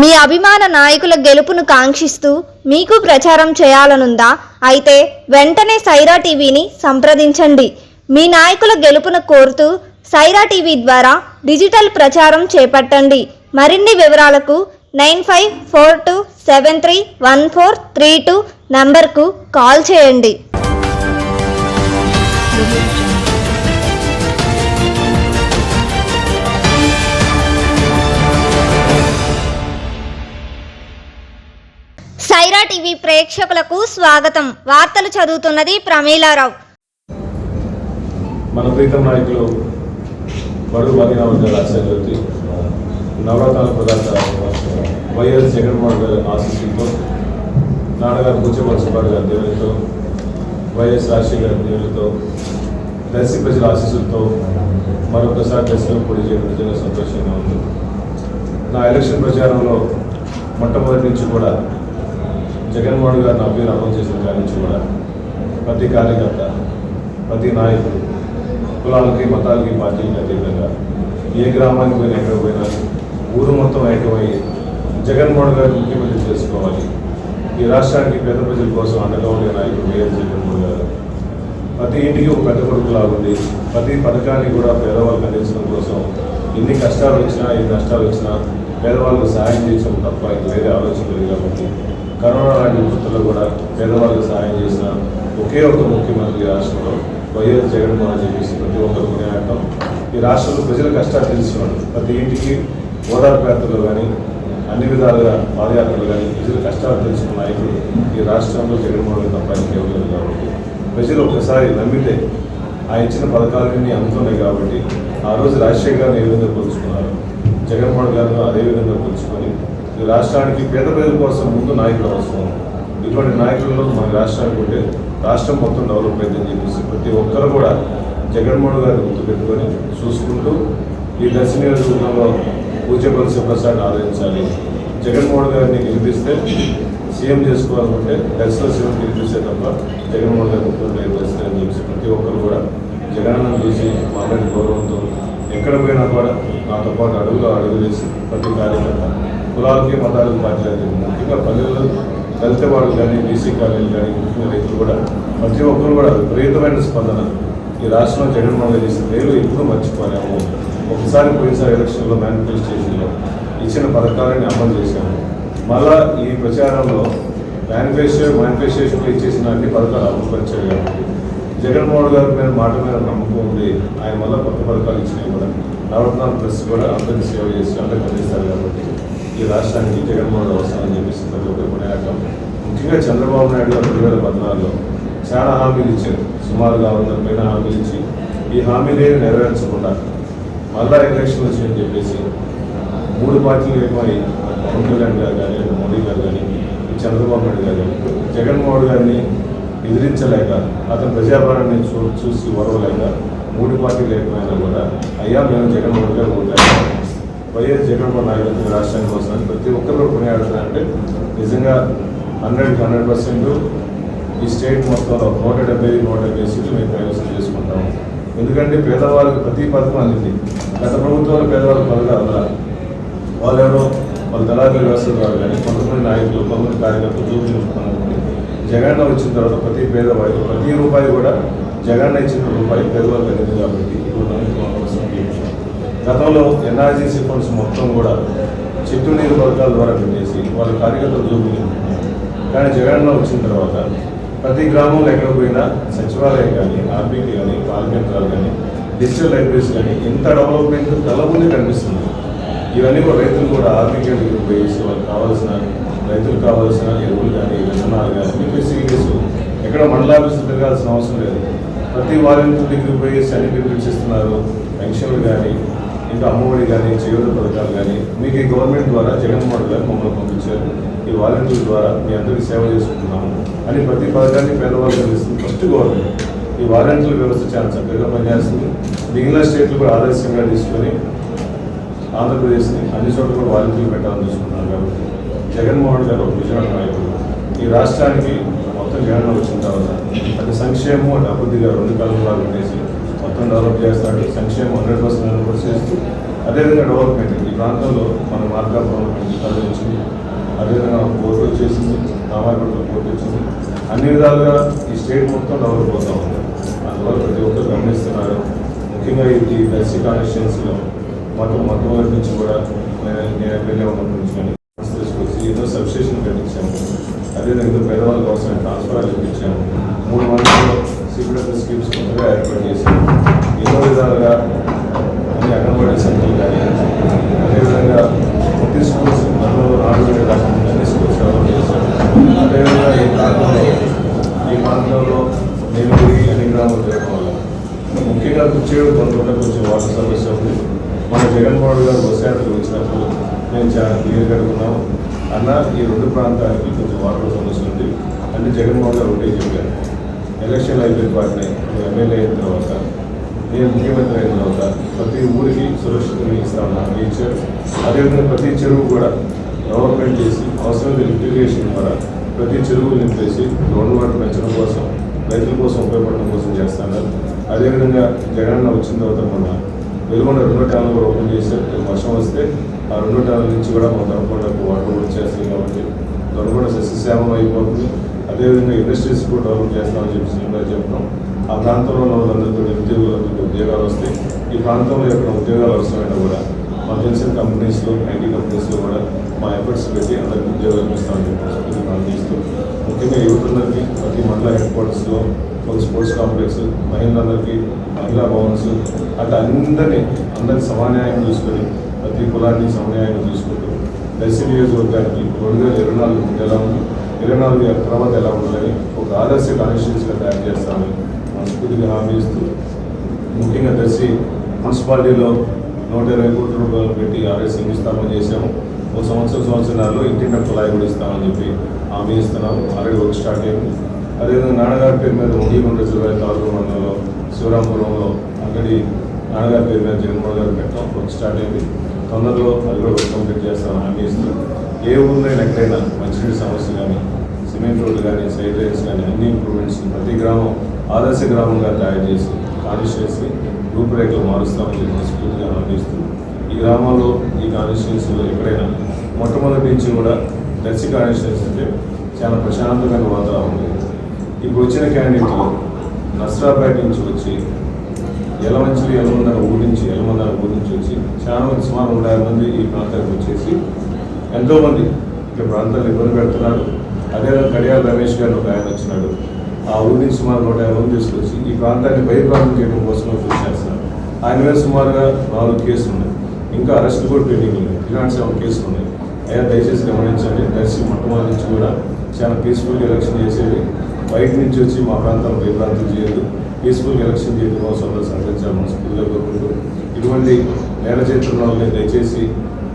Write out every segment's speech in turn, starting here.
మీ అభిమాన నాయకుల గెలుపును కాంక్షిస్తూ మీకు ప్రచారం చేయాలనుందా? అయితే వెంటనే సైరా టీవీని సంప్రదించండి. మీ నాయకుల గెలుపును కోరుతూ సైరా టీవీ ద్వారా డిజిటల్ ప్రచారం చేపట్టండి. మరిన్ని వివరాలకు nine five four two seven three one four three two నంబర్కు కాల్ చేయండి. సైరా టీవీ ప్రేక్షకులకు స్వాగతం. వార్తలు చదువుతున్నది ప్రమీలారావు. మన ప్రీతం నాయకులు బడుగు బలిన వర్గాల రాజశేఖరతి నవరత్నాల ప్రదాత వైఎస్ జగన్మోహన్ గారి ఆశీస్సులతో నాన్నగారు కూర్చోబడి గారి దేవులతో వైఎస్ రాజశేఖర్ గారి దేవులతో దర్శి ప్రజల ఆశీస్సులతో మరొకసారి దర్శనం పొడి చేయడం నిజంగా సంతోషంగా ఉంది. నా ఎలక్షన్ ప్రచారంలో మొట్టమొదటి నుంచి కూడా జగన్మోహన్ గారు నా పేరు అమలు చేసిన కాడి నుంచి కూడా ప్రతి కార్యకర్త ప్రతి నాయకుడు కులాలకి మతాలకి పార్టీలకి అతీతంగా ఏ గ్రామానికి పోయినా ఎక్కడ పోయినా ఊరు మొత్తం ఐక్యమయ్యి జగన్మోహన్ గారు ముఖ్యమంత్రి చేసుకోవాలి. ఈ రాష్ట్రానికి పేద ప్రజల కోసం అండగా ఉండే నాయకుడు వైఎస్ జగన్మోహన్ గారు. ప్రతి ఇంటికి ఒక పెద్ద కొడుకులా ఉంది ప్రతి పథకాన్ని కూడా పేదవాళ్ళకి అందించడం కోసం ఎన్ని కష్టాలు వచ్చినా ఎన్ని నష్టాలు వచ్చినా పేదవాళ్ళకు సహాయం చేయడం తప్ప ఇంక వేరే ఆలోచన లేదు కాబట్టి కరోనా లాంటి విపత్తుల్లో కూడా పేదవాళ్ళకి సహాయం చేసిన ఒకే ఒక ముఖ్యమంత్రి రాష్ట్రంలో వైఎస్ జగన్మోహన్ అని చెప్పేసి ప్రతి ఒక్కరు కొనియాడటం ఈ రాష్ట్రంలో ప్రజల కష్టాలు తెలిసినాడు ప్రతి ఇంటికి ఓదార్పు యాత్రలు కానీ అన్ని విధాలుగా పాదయాత్రలు కానీ ప్రజల కష్టాలు తెలుసుకున్న నాయకుడు ఈ రాష్ట్రంలో జగన్మోహన్ రెడ్డి తప్ప ఇంకేం కాబట్టి ప్రజలు ఒకసారి నమ్మితే ఆ ఇచ్చిన పథకాలన్నీ అందుతున్నాయి కాబట్టి ఆ రోజు రాజశేఖర్ గారిని ఏ విధంగా పోల్చుకున్నారు జగన్మోహన్ గారిని అదే విధంగా పోల్చుకొని ఈ రాష్ట్రానికి పేద ప్రజల కోసం ముందు నాయకులు అవసరం. ఇటువంటి నాయకులలో మన రాష్ట్రానికి ఉంటే రాష్ట్రం మొత్తం డెవలప్ అయిందని చెప్పేసి ప్రతి ఒక్కరు కూడా జగన్మోహన్ గారిని గుర్తుపెట్టుకొని చూసుకుంటూ ఈ దర్శ నియోజకవర్గంలో పూజపల్లి శివప్రసాద్ ఆదరించాలి జగన్మోహన్ గారిని గెలిపిస్తే సీఎం చేసుకోవాలనుకుంటే దర్శన సీఎం గెలిపిస్తే తప్ప జగన్మోహన్ గారి ముఖ్యమంత్రి పరిస్థితి అని చెప్పేసి ప్రతి ఒక్కరు కూడా జగన్ చూసి మాట్లాడి గౌరవంతో ఎక్కడ పోయినా కూడా నాతో పాటు అడుగులో అడుగు వేసి ప్రతి కార్యకర్త కులాలకి మతాలకు పార్టీలకి ముఖ్యంగా పల్లెల్లో దళిత వాళ్ళు కానీ బీసీ కాలేజీలు కానీ ముఖ్యంగా రైతులు కూడా ప్రతి ఒక్కరు కూడా విపరీతమైన స్పందన. ఈ రాష్ట్రంలో జగన్మోహన్ రెడ్డి చేసిన పేరు ఎప్పుడూ మర్చిపోలేము. ఒకసారి పోయినసారి ఎలక్షన్లో మేనిఫెస్టేషన్లో ఇచ్చిన పథకాలని అమలు చేశాము. మళ్ళా ఈ ప్రచారంలో మేనిఫెస్టో మేనిఫెస్టేషన్లో ఇచ్చేసిన అన్ని పథకాలు అమలుపరిచారు కాబట్టి జగన్మోహన్ గారి మీద మాట మీద నమ్మకం ఉంది. ఆయన వల్ల కొత్త పథకాలు ఇచ్చినాయి కూడా. నవరత్నాల ప్లస్ కూడా అందరికీ సేవ చేసి అందరికీ అందిస్తారు కాబట్టి ఈ రాష్ట్రానికి జగన్మోహన్ రెడ్డి అవసరం అని చెప్పేసి ప్రతి ఒక్కరు కొనేయటం ముఖ్యంగా చంద్రబాబు నాయుడు గారు రెండు వేల పద్నాలుగులో చాలా హామీలు ఇచ్చారు. సుమారుగా వందల పైన హామీలు ఇచ్చి ఈ హామీలే నెరవేర్చకుండా మళ్ళా ఎలక్షన్ వచ్చిందని చెప్పేసి మూడు పార్టీలు ఏమై పవన్ కళ్యాణ్ గారు కానీ మోడీ గారు కానీ చంద్రబాబు నాయుడు గారు కానీ జగన్మోహన్ గారిని ఎదిరించలేక అతను ప్రజాభారాన్ని చూ చూసి ఓరవలేక మూడు పార్టీ లేకపోయినా కూడా అయ్యా మేము జగన్మోహన్ గారు ఉంటాం వైఎస్ జగన్మోహన్ నాయకత్వం రాష్ట్రానికి వస్తున్నాను ప్రతి ఒక్కరు కొనియాడుతున్నారంటే నిజంగా హండ్రెడ్ హండ్రెడ్ పర్సెంట్ ఈ స్టేట్ మొత్తంలో నూట డెబ్బై నూట డెబ్బై సీట్లు మేము కైవసం చేసుకుంటాము ఎందుకంటే పేదవాళ్ళకి ప్రతి పథకం అందింది. గత ప్రభుత్వాలు పేదవాళ్ళకి పథకాలు వాళ్ళు ఎవరో వాళ్ళ దళారుల వ్యవస్థ ద్వారా కానీ కొంతమంది నాయకులు కొంతమంది కార్యకర్తలు చూపించుకున్నారు జగన్ వచ్చిన తర్వాత ప్రతి పేదవాడు ప్రతి రూపాయి కూడా జగన్ ఇచ్చిన రూపాయి పేదవాళ్ళు అందింది కాబట్టి గతంలో ఎన్ఆర్జీసీ ఫండ్స్ మొత్తం కూడా చెట్టు నీరు పథకాల ద్వారా పెట్టేసి వాళ్ళ కార్యకర్తలు చూపించింది కానీ జగన్ వచ్చిన తర్వాత ప్రతి గ్రామంలో ఎక్కడ పోయినా సచివాలయం కానీ ఆర్బీకి కానీ పాల కేంద్రాలు కానీ డిజిటల్ లైబ్రరీస్ కానీ ఎంత డెవలప్మెంట్ కలబుంది కనిపిస్తుంది. ఇవన్నీ కూడా రైతులు కూడా ఆర్బీకి దగ్గర పోయేసి వాళ్ళకి కావాల్సిన రైతులకు కావాల్సిన ఎరువులు కానీ విత్తనాలు కానీ ఫెసిలిటీస్ ఎక్కడ మండలాభివృద్ధి తిరగాల్సిన అవసరం లేదు. ప్రతి వాలంటీర్ దగ్గరికి పోయి అన్ని బెనిఫిట్స్ పెన్షన్లు కానీ ఇంకా అమ్మఒడి కానీ చేయూత పథకాలు కానీ మీకు ఈ గవర్నమెంట్ ద్వారా జగన్మోహన్ గారు మమ్మల్ని పంపించారు. ఈ వాలంటీర్ ద్వారా మీ అందరికీ సేవ చేసుకుంటున్నాము అని ప్రతి పథకాన్ని పేదవాళ్ళు అందిస్తుంది ఫస్ట్ గవర్నమెంట్ ఈ వాలంటీర్ వ్యవస్థ చాలా చక్కగా పనిచేస్తుంది. మిగిలిన స్టేట్లు కూడా ఆదర్శంగా తీసుకొని ఆంధ్రప్రదేశ్ని అన్ని చోట్ల కూడా వాలంటీర్లు పెట్టాలని చూసుకుంటున్నాను కాబట్టి. జగన్మోహన్ గారు ఒక విజయవాడ నాయకుడు. ఈ రాష్ట్రానికి మొత్తం జగన్ వచ్చిన తర్వాత అది సంక్షేమం అటు అభివృద్ధిగా రెండు కలుపులా పెట్టేసి మొత్తం డెవలప్ చేస్తాడు. సంక్షేమం హండ్రెడ్ పర్సెంట్ చేస్తూ అదేవిధంగా డెవలప్మెంట్ ఈ ప్రాంతంలో మన మార్గాపురం వచ్చింది. అదేవిధంగా పోర్టు వచ్చేసింది రామాయపట్ల పోర్టు వచ్చింది. అన్ని విధాలుగా ఈ స్టేట్ మొత్తం డెవలప్ అవుతా ఉంది. అందువల్ల ప్రతి ఒక్కరు గమనిస్తున్నారు. ముఖ్యంగా ఈ దర్శి కాన్స్టిట్యున్సీలో మొత్తం మొట్టమొదటి నుంచి కూడా నేను నేను ఎమ్మెల్యే ఉన్నప్పటి నుంచి ఏదో సబ్స్టేషన్ కట్టించాము. అదేవిధంగా పేదవాళ్ళ పేదవాళ్ళకి అవసరమైన ట్రాన్స్ఫర్ ఇప్పించాము మూడు మండలంలో సిపిడబ్ల్యూ స్కీమ్స్ కొత్తగా ఏర్పాటు చేశాము. ఎన్నో విధాలుగా అన్ని అంగన్వాడీ సెంటర్లు కానీ అదేవిధంగా ప్రతి స్కూల్స్ మనలో నాలుగు వేల అన్ని స్కూల్స్ డెవలప్ చేశాము. అదేవిధంగా ఈ ప్రాంతంలో ఈ ప్రాంతంలో నేను అన్ని గ్రామాలు తిరగడం వల్ల ముఖ్యంగా కుర్చేడు కొంత కొంచెం వాటర్ సమస్య ఉంది. మన జగన్మోహన్ గారు బస్ యాత్ర వచ్చినప్పుడు మేము చాలా క్లియర్ కడుకున్నాము అన్న ఈ రెండు ప్రాంతానికి కొంచెం వాటర్ సమస్య ఉంది. అంటే జగన్మోహన్ గారు ఒకటే చెప్పారు. ఎలక్షన్ అయిపోయిన వాటిని ఎమ్మెల్యే అయిన తర్వాత నేను ముఖ్యమంత్రి అయిన తర్వాత ప్రతి ఊరికి సురక్షితంగా ఇస్తా హామీ ఇచ్చారు. అదేవిధంగా ప్రతి చెరువు కూడా డెవలప్మెంట్ చేసి అవసరమైన లిఫ్టిగేషన్ ద్వారా ప్రతి చెరువులు నింపేసి గ్రౌండ్ వాటర్ పెంచడం కోసం రైతుల కోసం ఉపయోగపడడం కోసం చేస్తాను అదేవిధంగా జగన్ వచ్చిన తర్వాత మన వెలుగొండ రెండు ట్యాన్లు కూడా ఓపెన్ చేశారు. వర్షం వస్తే ఆ రెండు ట్యాన్ల నుంచి కూడా మా దొరకొండకు వాటర్ వచ్చేస్తాయి కాబట్టి దొరకొండ సస్యశ్యామం అయిపోతుంది. అదేవిధంగా ఇండస్ట్రీస్ కూడా డెవలప్ చేస్తామని చెప్పి శ్రీనివాస్ చెప్తాం ఆ ప్రాంతంలో ఉన్న వాళ్ళందరికీ నిరుద్యోగులందరికీ ఉద్యోగాలు వస్తాయి. ఈ ప్రాంతంలో ఎక్కడ ఉద్యోగాలు అవసరమైనా కూడా మా తెలిసిన కంపెనీస్లో ఐటీ కంపెనీస్లో కూడా మా ఎఫర్ట్స్ పెట్టి అందరికి ఉద్యోగాలు ఇస్తామని చెప్పి పనిచేస్తూ ముఖ్యంగా యువతులందరికీ ప్రతి మండల హెడ్ క్వార్టర్స్లో ఒక స్పోర్ట్స్ కాంప్లెక్స్ మహిళలందరికీ మహిళా భవన్స్ అట్లా అందరినీ అందరికి సమాన్యాయం చూసుకొని ప్రతి కులాన్ని సమన్యాయం చూసుకుంటూ దశ నియోజకవర్గానికి రెండు వేల ఇరవై నాలుగు ఎలా ఉంది ఇరవై నాలుగు తర్వాత ఎలా ఉండాలని ఒక ఆదర్శ కాన్స్టిట్యూన్సీగా తయారు చేస్తామని మనస్ఫూర్తిగా హామీ ఇస్తూ ముఖ్యంగా దర్శి మున్సిపాలిటీలో నూట ఇరవై కోట్ల రూపాయలు పెట్టి ఆర్ఎస్ శంకుస్థాపన చేశాము. ఒక సంవత్సరం సంవత్సరాల్లో ఇంటింటి కులాయి కూడా ఇస్తామని చెప్పి హామీ ఇస్తున్నాము ఆల్రెడీ వర్క్ స్టార్ట్ అయింది. అదేవిధంగా నాన్నగారి పేరు మీద ఉండికొండ రిజర్వాయర్ తాలూకు మండలంలో శివరాంపురంలో అంగడి నాన్నగారి పేరు మీద జగన్మోహన్ గారు పెట్టడం వర్క్ స్టార్ట్ అయింది. తొందరలో అది కూడా వర్క్ కంప్లీట్ చేస్తామని హామీ ఏ ఊరినైనా ఎక్కడైనా మంచినీటి సమస్య కానీ సిమెంట్ రోడ్లు కానీ సైడ్ లైన్స్ కానీ అన్ని ఇంప్రూవ్మెంట్స్ ప్రతి గ్రామం ఆదర్శ గ్రామంగా తయారు చేసి కాన్స్టిట్యున్సీ రూపురేఖలు మారుస్తామని చెప్పి స్ఫూర్తిగా హామీస్తూ ఈ గ్రామంలో ఈ కాన్స్టిట్యున్సీలో ఎక్కడైనా మొట్టమొదటి నుంచి కూడా దర్శి కాన్స్టిట్యున్సీ అంటే చాలా ప్రశాంతమైన వాతావరణం ఉంది. ఇప్పుడు వచ్చిన క్యాండిడేట్లు నస్రాపేట నుంచి వచ్చి ఎలా ఎలమందన ఊరి నుంచి ఊహించి నుంచి చాలా మంది సుమారు నూట యాభై మంది ఈ ప్రాంతానికి వచ్చేసి ఎంతోమంది ఇక్కడ ప్రాంతాలు ఇబ్బంది పెడుతున్నారు. అదేవిధంగా కడియాల రమేష్ గారు ఒక ఆయన వచ్చినాడు. ఆ ఊరి నుంచి సుమారు నూట యాభై మంది తీసుకొచ్చి ఈ ప్రాంతాన్ని బహిర్భాగం చేయడం కోసం కృషి చేస్తున్నారు. ఆయన మీద సుమారుగా నాలుగు కేసులు ఉన్నాయి. ఇంకా అరెస్ట్ కూడా పెండింగ్ ఉన్నాయి ఇలాంటి సెవెన్ కేసులు ఉన్నాయి. అయ్యా దయచేసి గమనించండి. దర్శి మొట్టమొదటి నుంచి కూడా చాలా పీస్ఫుల్గా ఎలక్షన్ చేసేది. బయట నుంచి వచ్చి మా ప్రాంతం భయప్రాంతం చేయదు. పీస్ఫుల్గా ఎలక్షన్ చేయడం కోసం అందరూ సహకరించాలి కోరుకుంటూ ఇటువంటి నేల చేతున్న వాళ్ళని దయచేసి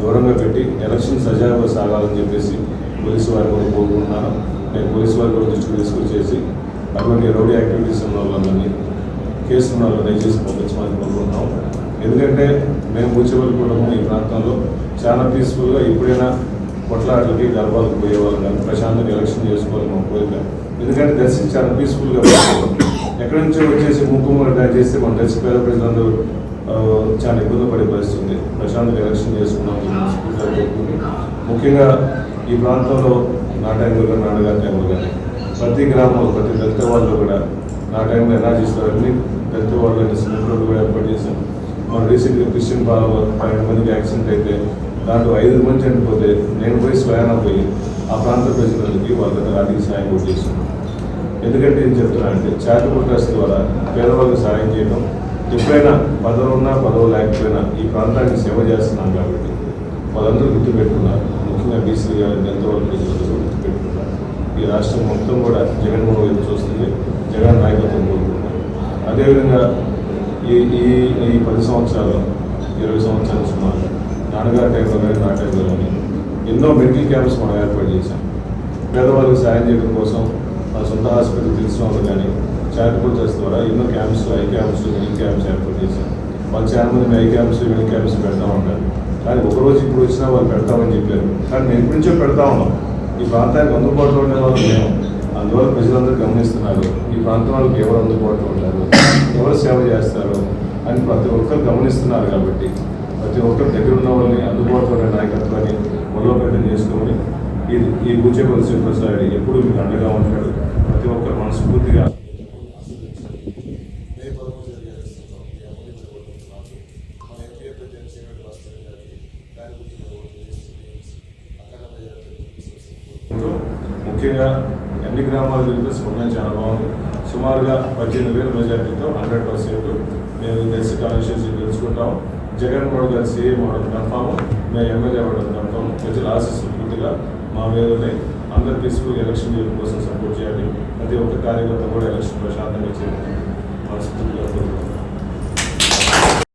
దూరంగా పెట్టి ఎలక్షన్ సజావుగా సాగాలని చెప్పేసి పోలీసు వారు కూడా కోరుకుంటున్నాను. నేను పోలీసు వారి కూడా దృష్టికి తీసుకొచ్చేసి అటువంటి రౌడీ యాక్టివిటీస్ ఉన్న వాళ్ళని కేసు ఉన్న వాళ్ళు దయచేసి పంపించమని కోరుకుంటున్నాం ఎందుకంటే మేము కూర్చోవల్ కుటుంబం ఈ ప్రాంతంలో చాలా పీస్ఫుల్గా ఎప్పుడైనా కొట్లాటలకి గర్భాలకు పోయేవాళ్ళు కానీ ప్రశాంతంగా ఎలక్షన్ చేసుకోవాలి మా కోరిక. ఎందుకంటే దర్శి చాలా పీస్ఫుల్గా ఎక్కడి నుంచో వచ్చేసి ముక్కుమూడ చేస్తే మన దర్శి పేద ప్రజలందరూ చాలా ఇబ్బంది పడే పరిస్థితుంది. ప్రశాంతంగా ఎలక్షన్ చేసుకున్నాం ముఖ్యంగా ఈ ప్రాంతంలో నా టైంలో కానీ నాన్నగారి టైంలో కానీ ప్రతి గ్రామంలో ప్రతి దళిత వాళ్ళు కూడా నా టైంలో ఎలా చేస్తారు అన్ని దళిత వాళ్ళు అంటే సిమెంట్ కూడా ఏర్పాటు చేశాం మన రీసెంట్గా క్రిస్టియన్ పాలలో పన్నెండు మందికి యాక్సిడెంట్ అయితే దాంట్లో ఐదు మంది చనిపోతే నేను పోయి స్వయాన పోయి ఆ ప్రాంత ప్రజలకి వాళ్ళకి ఆర్థిక సాయం కూడా చేస్తున్నాను. ఎందుకంటే ఏం చెప్తున్నా అంటే చారిటబుల్ ట్రస్ట్ ద్వారా పేదవాళ్ళకి సాయం చేయడం ఎప్పుడైనా పదవులు ఉన్నా పదవులు లేకపోయినా ఈ ప్రాంతానికి సేవ చేస్తున్నాం కాబట్టి వాళ్ళందరూ గుర్తుపెట్టుకున్నారు. ముఖ్యంగా బీసీ గారు ఎంతవరకు గుర్తుపెట్టుకున్నారు. ఈ రాష్ట్రం మొత్తం కూడా జగన్మోహన్ రెడ్డి చూస్తుంది జగన్ నాయకత్వం కోరుకుంటున్నారు. అదేవిధంగా ఈ ఈ ఈ పది సంవత్సరాలు ఇరవై సంవత్సరాలు సుమారు నాన్నగారి టైంలో కానీ నా టైంలో కానీ ఎన్నో మెడికల్ క్యాంప్స్ మనం ఏర్పాటు చేశాం. పేదవాళ్ళకి సాయం చేయడం కోసం మన సొంత హాస్పిటల్ తెలుసుకోవాలి కానీ చారిటబుల్ ట్రస్ట్ ద్వారా ఎన్నో camps eye camps mini camps ఏర్పాటు చేశాం వాళ్ళు చాలా మంది ఐ క్యాంప్స్ మినీ క్యాంప్స్ పెడతా ఉంటారు కానీ ఒకరోజు ఇప్పుడు వచ్చినా వాళ్ళు పెడతామని చెప్పారు. కానీ నేను ఎప్పటి నుంచో పెడతా ఉన్నాం. ఈ ప్రాంతానికి అందుబాటులో ఉండే వాళ్ళు మేము. అందువల్ల ప్రజలందరూ గమనిస్తున్నారు. ఈ ప్రాంతం వాళ్ళకి ఎవరు అందుబాటులో ఉంటారు? ఎవరు సేవ చేస్తారు? అని ప్రతి ఒక్కరు గమనిస్తున్నారు కాబట్టి ప్రతి ఒక్కరు దగ్గర ఉన్న వాళ్ళని అందుబాటులో ఉండే నాయకత్వాన్ని బలోపేతం చేసుకోమని ఇది ఈ బూచేపల్లి శివప్రసాద్ ఎప్పుడు మీకు అండగా ఉంటాడు ప్రతి ఒక్కరు మనస్ఫూర్తిగా మే పదమూడు జరిగే ఈ అమలు జరగబోతున్నాను మన ఎంపీ అభ్యర్థి అయిన శ్రీనివాస్ భాస్కర్ గారికి దాని గురించి ఓటు వేసి అఖండ మెజార్టీ తీసుకొస్తుంది ఉంటూ ముఖ్యంగా అన్ని గ్రామాలు తిరిగితే స్పందన చాలా బాగుంది సుమారుగా పద్దెనిమిది వేల మెజార్టీతో హండ్రెడ్ పర్సెంట్ మేము తెలిసి కాన్స్టిట్యూషన్ గెలుచుకుంటాం జగన్మోహన్ గారు సీఎం అవడం కన్ఫామ్. మేము ఎమ్మెల్యే అవ్వడం కన్ఫామ్. ప్రజల ఆశస్సు పూర్తిగా మా మీద ఉన్నాయి. అందరు పీస్ఫుల్ ఎలక్షన్ చేయడం కోసం సపోర్ట్ చేయాలి. ప్రతి ఒక్క కార్యకర్త కూడా ఎలక్షన్ ప్రశాంతంగా చేయాలి మనస్ఫూర్తిగా కోరుకుంటున్నాను